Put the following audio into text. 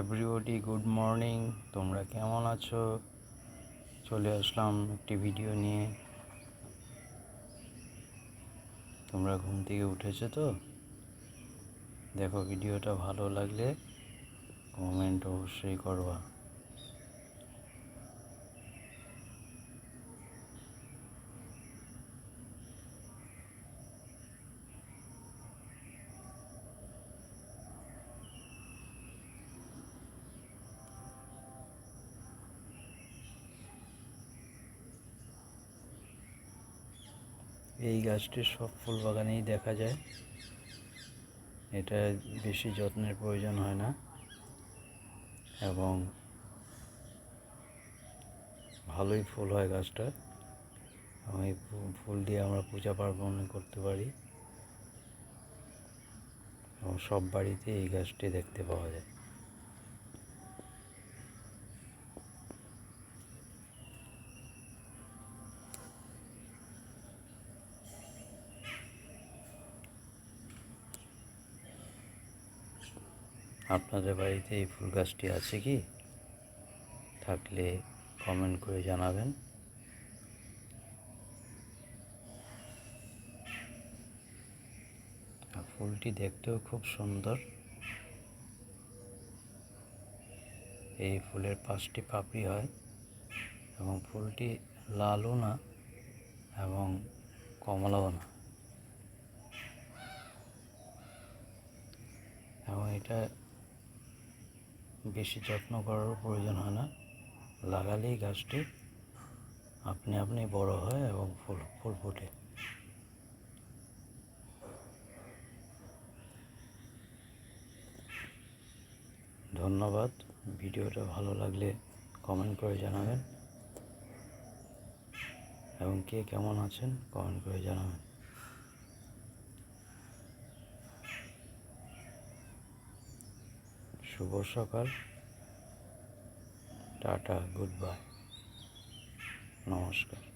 Everybody good morning তোমরা কেমন আছো? চলে আসলাম একটি ভিডিও নিয়ে। তোমরা ঘুম থেকে উঠেছো তো? দেখো ভিডিওটা ভালো লাগলে কমেন্ট অবশ্যই করবা। এই গাছটি সব ফুল বাগানেই দেখা যায়। এটা বেশি যত্নের প্রয়োজন হয় না এবং ভালোই ফুল হয় গাছটা। এবং এই ফুল দিয়ে আমরা পূজা পার্বণ করতে পারি। এবং সব বাড়িতে এই গাছটি দেখতে পাওয়া যায়। আপনাদের বাড়িতে এই ফুল গাছটি আছে কি? থাকলে কমেন্ট করে জানাবেন। ফুলটি দেখতেও খুব সুন্দর। এই ফুলের পাঁচটি পাপড়ি হয় এবং ফুলটি লালও না এবং কমলাও না। এবং এটা বেশি যত্ন করারও প্রয়োজন হয় না। লাগালেই গাছটি আপনি আপনি বড় হয় এবং ফুল ফুল ফোটে। ধন্যবাদ। ভিডিওটা ভালো লাগলে কমেন্ট করে জানাবেন। এবং কে কেমন আছেন, কমেন্ট করে জানাবেন। শুভ সকাল। Tata goodbye. নমস্কার।